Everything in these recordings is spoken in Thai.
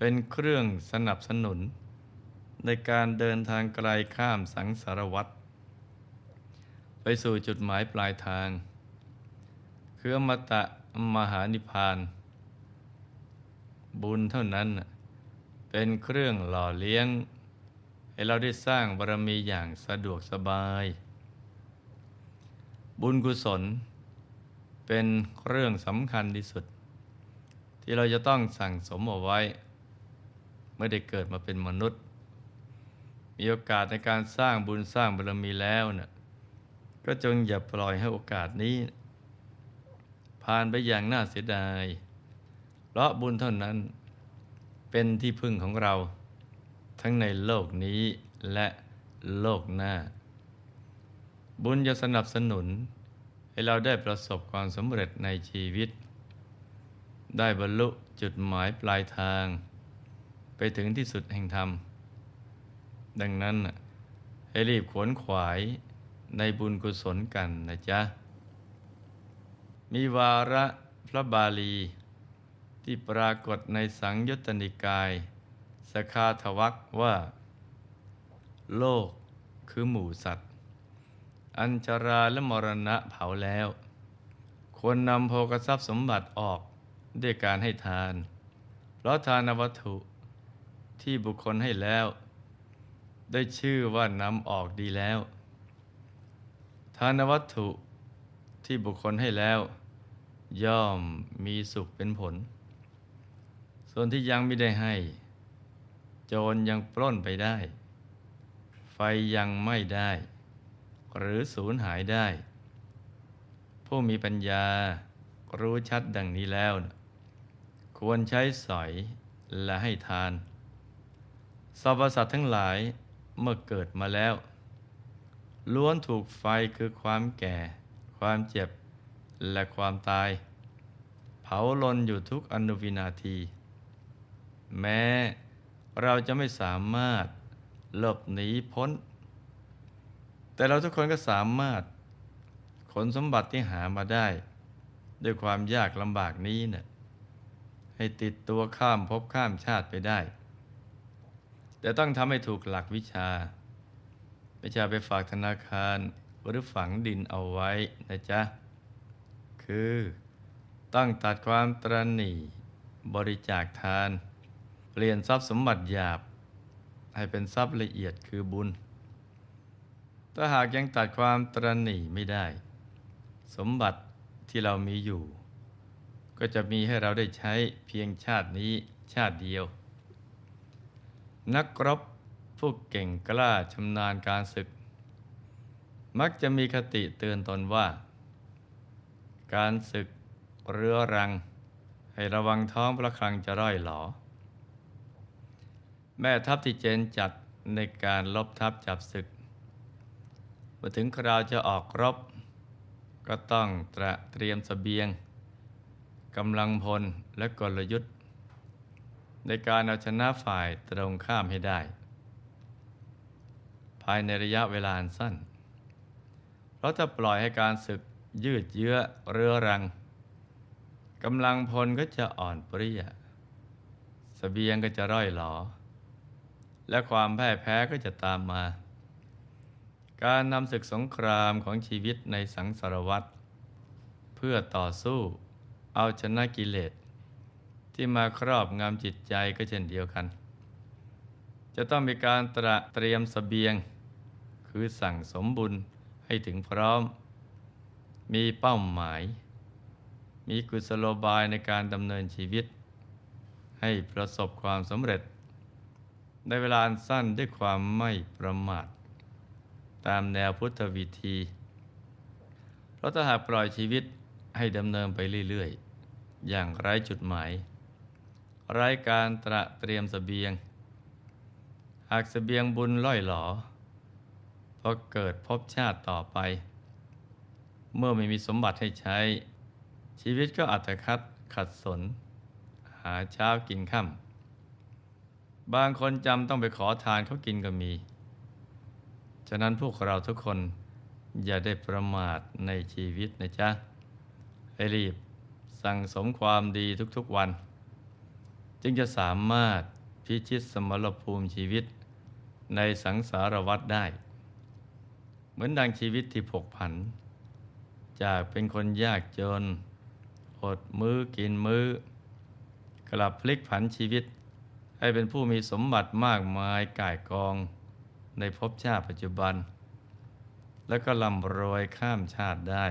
เป็นเครื่องสนับสนุน ในการเดินทางไกลข้ามสังสารวัฏไปสู่จุดหมายปลายทาง คืออมตะมหานิพพาน บุญเท่านั้นเป็นเครื่องหล่อเลี้ยง ให้เราได้สร้างบารมีอย่างสะดวกสบาย บุญกุศล เป็นเรื่องสำคัญที่สุด ที่เราจะต้องสั่งสมเอาไว้ เมื่อได้เกิดมาเป็นมนุษย์ มีโอกาสในการสร้างบุญสร้างบารมีแล้วเนะ่ะก็จงอย่าปล่อยให้โอกาสนี้ ผ่านไปอย่างน่าเสียดาย เพราะบุญเท่านั้นเป็นที่พึ่งของเรา ทั้งในโลกนี้และโลกหน้า บุญจะสนับสนุนให้เราได้ประสบความสำเร็จในชีวิต ได้บรรลุจุดหมายปลายทาง ไปถึงที่สุดแห่งธรรม ดังนั้นน่ะให้รีบขวนขวายในบุญกุศลกันนะจ๊ะ มีวาระพระบาลี ที่ปรากฏในสังยุตตนิกาย สคาทวักว่า โลกคือหมู่สัตว์ อัญชราและมรณะเผาแล้ว ควรนำโภกทรัพย์สมบัติออกด้วยการให้ทาน เพราะทานวัตถุ ที่บุคคลให้แล้ว ได้ชื่อว่านำออกดีแล้ว ทานวัตถุที่บุคคลให้แล้ว ย่อมมีสุขเป็นผล ส่วนที่ยังไม่ได้ให้ โจรยังปล้นไปได้ ไฟยังไม่ได้ หรือสูญหายได้ ผู้มีปัญญารู้ชัดดังนี้แล้ว ควรใช้สอยและให้ทาน สรรพสัตว์ทั้งหลายเมื่อเกิดมาแล้ว ล้วนถูกไฟคือความแก่ ความเจ็บและความตาย เผาลนอยู่ทุกอนุวินาที แม้เราจะไม่สามารถหลบหนีพ้น แต่เราทุกคนก็สามารถขนสมบัติที่หามาได้ ด้วยความยากลำบากนี้เนะ่ยให้ติดตัวข้ามภพข้ามชาติไปได้ แต่ต้องทำให้ถูกหลักวิชา ไม่ใช่ไปฝากธนาคารหรือฝังดินเอาไว้นะจ๊ะ คือต้องตัดความตรณีบริจาคทาน เปลี่ยนทรัพย์สมบัติหยาบ ให้เป็นทรัพย์ละเอียดคือบุญ ถ้าหากยังตัดความตรณีไม่ได้ สมบัติที่เรามีอยู่ ก็จะมีให้เราได้ใช้เพียงชาตินี้ชาติเดียว นักรบผู้เก่งกล้าชำนาญการศึก มักจะมีคติเตือนตนว่า การศึกเรื้อรัง ให้ระวังท้องพระคลังจะร่อยหลอ แม่ทัพที่เจนจัดในการลบทัพจับศึกเมื่อถึงคราวจะออกรบ ก็ต้องตระเตรียมสเสบียงกำลังพลและกลยุทธ์ ในการเอาชนะฝ่ายตรงข้ามให้ได้ ภายในระยะเวลาสั้น เราจะปล่อยให้การศึกยืดเยื้อเรื้อรังกำลังพลก็จะอ่อนเปรี้ยสเสบียงก็จะร่อยหลอ และความแพ้แพ้ก็จะตามมา การนำศึกสงครามของชีวิตในสังสารวัตรเพื่อต่อสู้เอาชนะกิเลส ที่มาครอบงำจิตใจก็เช่นเดียวกัน จะต้องมีการตระเตรียมสเสบียง คือสั่งสมบุญให้ถึงพร้อม มีเป้าหมาย มีกุศโลบายในการดำเนินชีวิต ให้ประสบความสำเร็จ ในเวลาอันสั้นด้วยความไม่ประมาท ตามแนวพุทธวิธี เพราะถ้าหากปล่อยชีวิตให้ดำเนินไปเรื่อย ๆ อย่างไร้จุดหมาย ไร้การตระเตรียมสเสบียง หากสเสบียงบุญล่อยหลอพอเกิดพบชาติต่อไป เมื่อไม่มีสมบัติให้ใช้ ชีวิตก็อัตคัดขัดสน หาเช้ากินค่ำบางคนจำต้องไปขอทานเขากินก็มี ฉะนั้นพวกเราทุกคนอย่าได้ประมาทในชีวิตนะจ๊ะ ให้รีบสั่งสมความดีทุกๆวัน จึงจะสามารถพิชิตสมรภูมิชีวิตในสังสารวัฏได้ เหมือนดังชีวิตที่ผกผัน จากเป็นคนยากจน อดมือ้อกินมือ้อ กลับพลิกผันชีวิต ให้เป็นผู้มีสมบัติมากมายก่ายกองในภพชาติปัจจุบัน แล้วก็ร่ำรวยข้ามชาติได้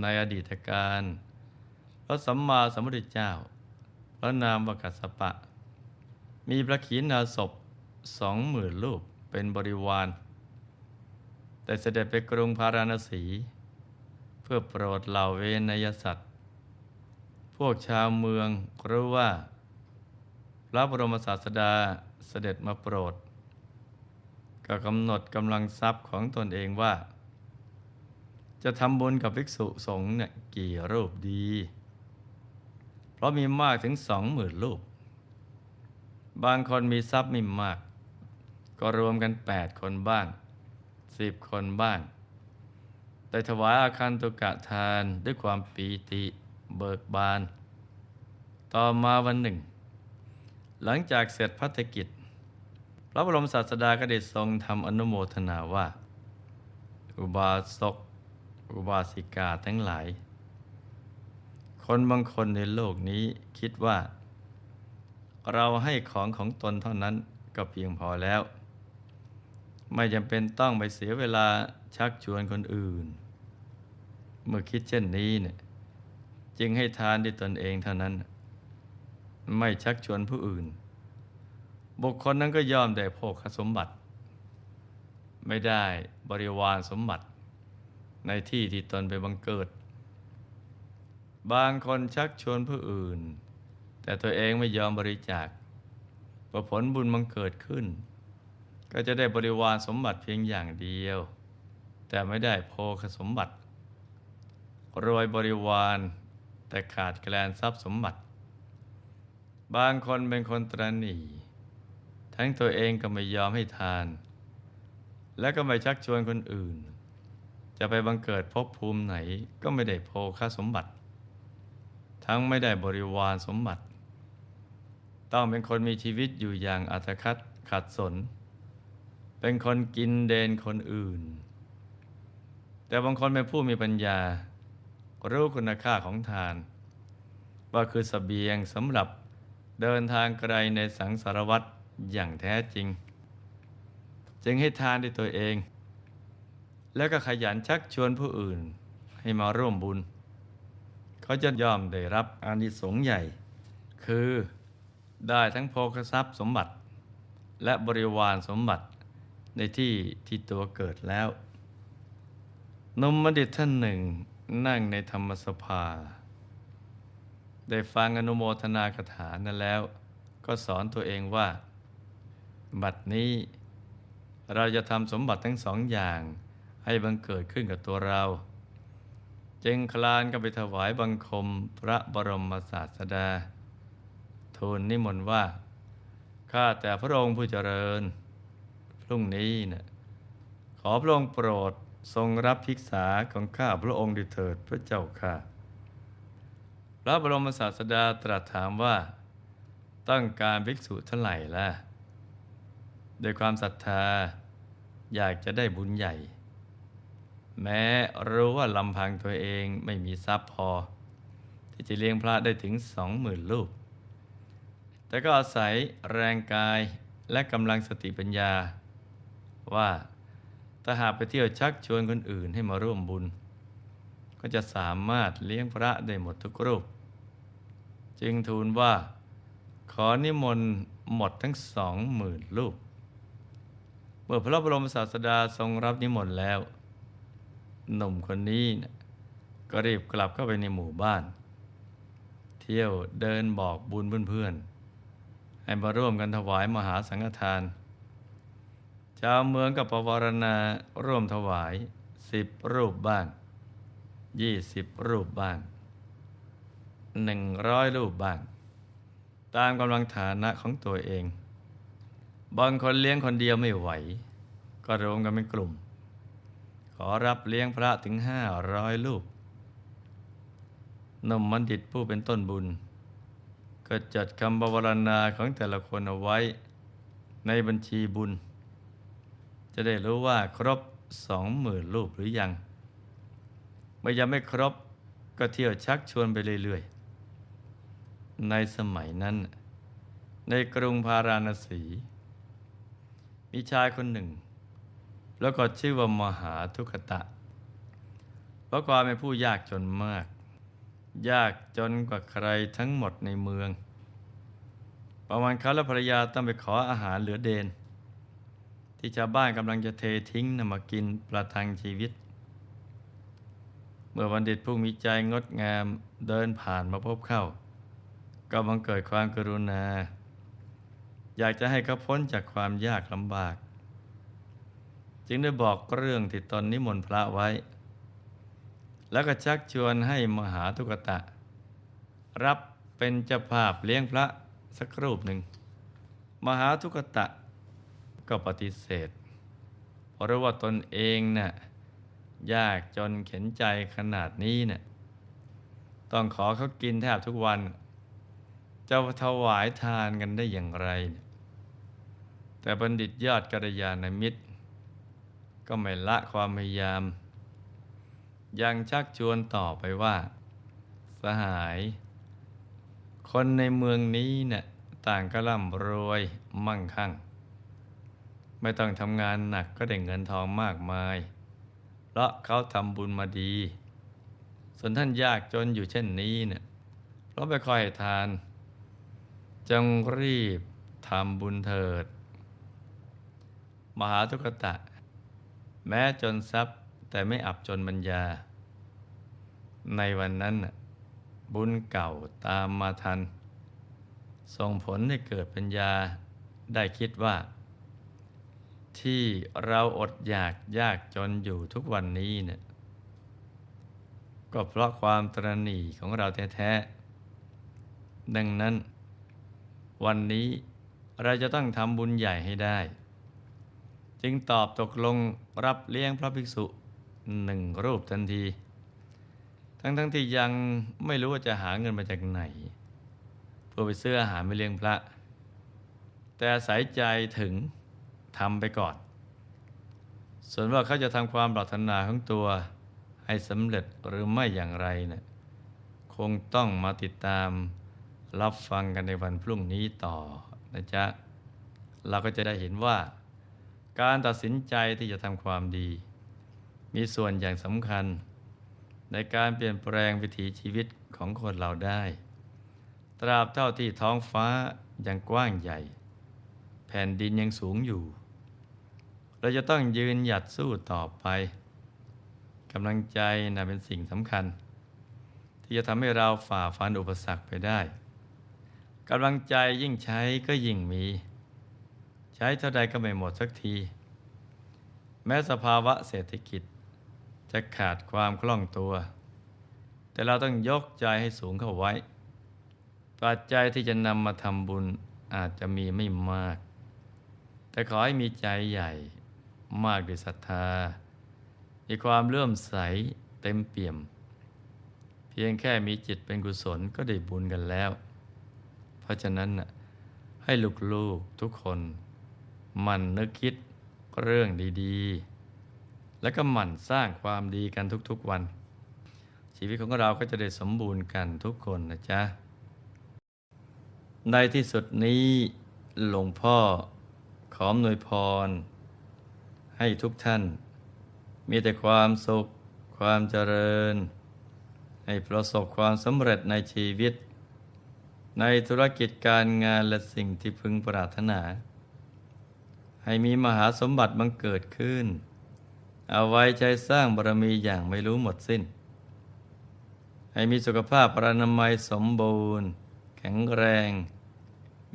ในอดีตการ พระสัมมาสัมพุทธเจ้า ระนามวกัสสปะ มีพระขีณาสพสองหมื่นรูปเป็นบริวาร แต่เสด็จไปกรุงพาราณสี เพื่อโปรดเหล่าเวนยสัตว์ พวกชาวเมืองรู้ว่า พระบรมศาสดาเสด็จมาโปรด ก็กำหนดกำลังทรัพย์ของตนเองว่า จะทำบุญกับภิกษุสงฆ์เนี่ยกี่รูปดี เพราะมีมากถึงสองหมื่นรูปบางคนมีทรัพย์ไม่มาก ก็รวมกันแปดคนบ้างสิบคนบ้าง แต่ถวายอาคันตุกะทานด้วยความปีติเบิกบาน ต่อมาวันหนึ่ง หลังจากเสร็จพัฒกิจ พระบรมศาสดาก็ได้ทรงทำอนุโมทนาว่า อุบาสกอุบาสิกาทั้งหลาย คนบางคนในโลกนี้คิดว่า เราให้ของของตนเท่านั้นก็เพียงพอแล้ว ไม่จำเป็นต้องไปเสียเวลาชักชวนคนอื่น เมื่อคิดเช่นนี้เนี่ยจึงให้ทานด้วยตนเองเท่านั้น ไม่ชักชวนผู้อื่น บุคคลนั้นก็ยอมได้โภคสมบัติ ไม่ได้บริวารสมบัติ ในที่ที่ตนไปบังเกิด บางคนชักชวนผู้อื่น แต่ตัวเองไม่ยอมบริจาคพอผลบุญบังเกิดขึ้น ก็จะได้บริวารสมบัติเพียงอย่างเดียว แต่ไม่ได้โภคสมบัติ รวยบริวารแต่ขาดแคลนทรัพย์สมบัติ บางคนเป็นคนตรณีทั้งตัวเองก็ไม่ยอมให้ทาน และก็ไม่ชักชวนคนอื่น จะไปบังเกิดภพภูมิไหนก็ไม่ได้โภคสมบัติ ทั้งไม่ได้บริวารสมบัติ ต้องเป็นคนมีชีวิตอยู่อย่างอัตคัดขัดสน เป็นคนกินเดนคนอื่น แต่บางคนเป็นผู้มีปัญญา รู้คุณค่าของทาน ว่าคือสเสบียงสำหรับเดินทางไกลในสังสารวัตรอย่างแท้จริง จึงให้ทานด้วยตัวเอง แล้วก็ขยันชักชวนผู้อื่นให้มาร่วมบุญ เขาจะย่อมได้รับอานิสงส์ใหญ่ คือได้ทั้งโภคทรัพย์สมบัติ และบริวารสมบัติในที่ที่ตัวเกิดแล้ว นมมดิตท่านหนึ่งนั่งในธรรมสภา ได้ฟังอนุโมทนาคาถานั้นแล้ว ก็สอนตัวเองว่า บัดนี้ เราจะทำสมบัติทั้งสองอย่างให้บังเกิดขึ้นกับตัวเรา จึงคลานก็ไปถวายบังคมพระบรมศาสดา ทูลนิมนต์ว่า ข้าแต่พระองค์ผู้เจริญ พรุ่งนี้นะขอพระองค์โปรดทรงรับภิกษาของข้าพระองค์ด้วยเถิดพระเจ้าค่ะ พระบรมศาสดาตรัสถามว่า ต้องการภิกษุเท่าไหร่ล่ะโดยความศรัทธาอยากจะได้บุญใหญ่ แม้รู้ว่าลำพังตัวเองไม่มีทรัพย์พอ ที่จะเลี้ยงพระได้ถึงสองหมื่นลูก แต่ก็อาศัยแรงกายและกำลังสติปัญญา ว่าถ้าหากไปเที่ยวชักชวนคนอื่นให้มาร่วมบุญ ก็จะสามารถเลี้ยงพระได้หมดทุกรูป จึงทูลว่าขอนิมนต์หมดทั้งสองหมื่นรูปเมื่อพระบรมศาสดาทรงรับนิมนต์แล้ว หนุ่มคนนี้นะก็รีบกลับเข้าไปในหมู่บ้าน เที่ยวเดินบอกบุญเพื่อนๆ ให้มาร่วมกันถวายมหาสังฆทาน ชาวเมืองกับปวารณาร่วมถวายสิบรูปบ้างยี่สิบรูปบ้างหนึ่งร้อยรูปบ้าง ตามกำลังฐานะของตัวเองบางคนเลี้ยงคนเดียวไม่ไหว ก็รวมกันเป็นกลุ่ม ขอรับเลี้ยงพระถึงห้าร้อยรูปนมมันดิตผู้เป็นต้นบุญ ก็จัดคำบวรณาของแต่ละคนเอาไว้ ในบัญชีบุญ จะได้รู้ว่าครบสองหมื่นรูปหรือยัง เมื่อยังไม่ครบก็เที่ยวชักชวนไปเรื่อยๆ ในสมัยนั้น ในกรุงพาราณสี มีชายคนหนึ่ง แล้วก็ชื่อว่ามหาทุกขตะ เพราะความเป็นผู้ยากจนมาก ยากจนกว่าใครทั้งหมดในเมือง ประมาณเขาและภรรยาต้องไปขออาหารเหลือเดน ที่ชาวบ้านกำลังจะเททิ้งนำมากินประทังชีวิต เมื่อบัณฑิตผู้มีใจงดงามเดินผ่านมาพบเข้า ก็บังเกิดความกรุณา อยากจะให้เขาพ้นจากความยากลำบาก จึงได้บอกเรื่องที่ตนนิมนต์พระไว้ แล้วก็ชักชวนให้มหาทุกตะ รับเป็นเจ้าภาพเลี้ยงพระสักรูปหนึ่ง มหาทุกตะก็ปฏิเสธ เพราะว่าตนเองน่ะยากจนเข็นใจขนาดนี้น่ะต้องขอเขากินแทบทุกวัน จะถวายทานกันได้อย่างไร แต่บัณฑิตยอดกัลยาณมิตร ก็ไม่ละความพยายาม ยังชักชวนต่อไปว่า สหาย คนในเมืองนี้เนี่ยต่างก็ร่ำรวยมั่งคั่ง ไม่ต้องทำงานหนักก็ได้เงินทองมากมาย เพราะเขาทำบุญมาดี ส่วนท่านยากจนอยู่เช่นนี้เนี่ยเพราะไม่ค่อยให้ทาน จงรีบทำบุญเถิด มหาทุกตะ แม้จนทรัพย์แต่ไม่อับจนบัญญา ในวันนั้น บุญเก่าตามมาทัน ส่งผลให้เกิดปัญญาได้คิดว่า ที่เราอดอยากยากจนอยู่ทุกวันนี้เนี่ยก็เพราะความตรณีของเราแท้ๆดังนั้น วันนี้เราจะต้องทำบุญใหญ่ให้ได้ จึงตอบตกลงรับเลี้ยงพระภิกษุหนึ่งรูปทันที ทั้งๆทที่ยังไม่รู้ว่าจะหาเงินมาจากไหน เพื่อไปซื้ออาหารไปเลี้ยงพระ แต่อาศัยใจถึงทำไปก่อน ส่วนว่าเขาจะทำความปรารถนาของตัวให้สำเร็จหรือไม่อย่างไรเนะี่ยคงต้องมาติดตามรับฟังกันในวันพรุ่งนี้ต่อนะจ๊ะ เราก็จะได้เห็นว่า การตัดสินใจที่จะทำความดี มีส่วนอย่างสำคัญ ในการเปลี่ยนแปลงวิถีชีวิตของคนเราได้ ตราบเท่าที่ท้องฟ้ายังกว้างใหญ่ แผ่นดินยังสูงอยู่ เราจะต้องยืนหยัดสู้ต่อไปกำลังใจนะเป็นสิ่งสำคัญ ที่จะทำให้เราฝ่าฟันอุปสรรคไปได้กำลังใจยิ่งใช้ก็ยิ่งมี ใช้เท่าใดก็ไม่หมดสักที แม้สภาวะเศรษฐกิจ จะขาดความคล่องตัว แต่เราต้องยกใจให้สูงเข้าไว้ ปัจจัยที่จะนำมาทำบุญอาจจะมีไม่มาก แต่ขอให้มีใจใหญ่มากด้วยศรัทธา มีความเลื่อมใสเต็มเปี่ยม เพียงแค่มีจิตเป็นกุศลก็ได้บุญกันแล้ว เพราะฉะนั้นให้ลูกๆทุกคน มันนึกคิดเรื่องดีๆ แล้วก็หมั่นสร้างความดีกันทุกๆวัน ชีวิตของเราก็จะได้สมบูรณ์กันทุกคนนะจ๊ะ ในที่สุดนี้หลวงพ่อขออำนวยพร ให้ทุกท่าน มีแต่ความสุข ความเจริญ ให้ประสบความสำเร็จในชีวิต ในธุรกิจการงานและสิ่งที่พึงปรารถนา ให้มีมหาสมบัติบังเกิดขึ้น เอาไว้ใช้สร้างบารมีอย่างไม่รู้หมดสิ้น ให้มีสุขภาพปรานามัยสมบูรณ์ แข็งแรง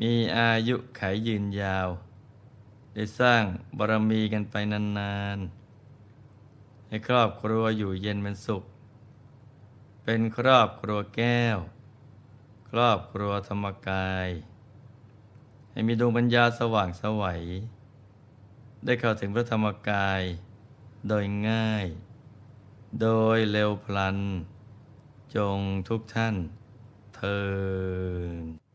มีอายุขายยืนยาว ได้สร้างบารมีกันไปนานๆ ให้ครอบครัวอยู่เย็นเป็นสุข เป็นครอบครัวแก้ว ครอบครัวธรรมกาย ให้มีดวงปัญญาสว่างสวัย ได้เข้าถึงพระธรรมกายโดยง่าย โดยเร็วพลัน จงทุกท่านเทิน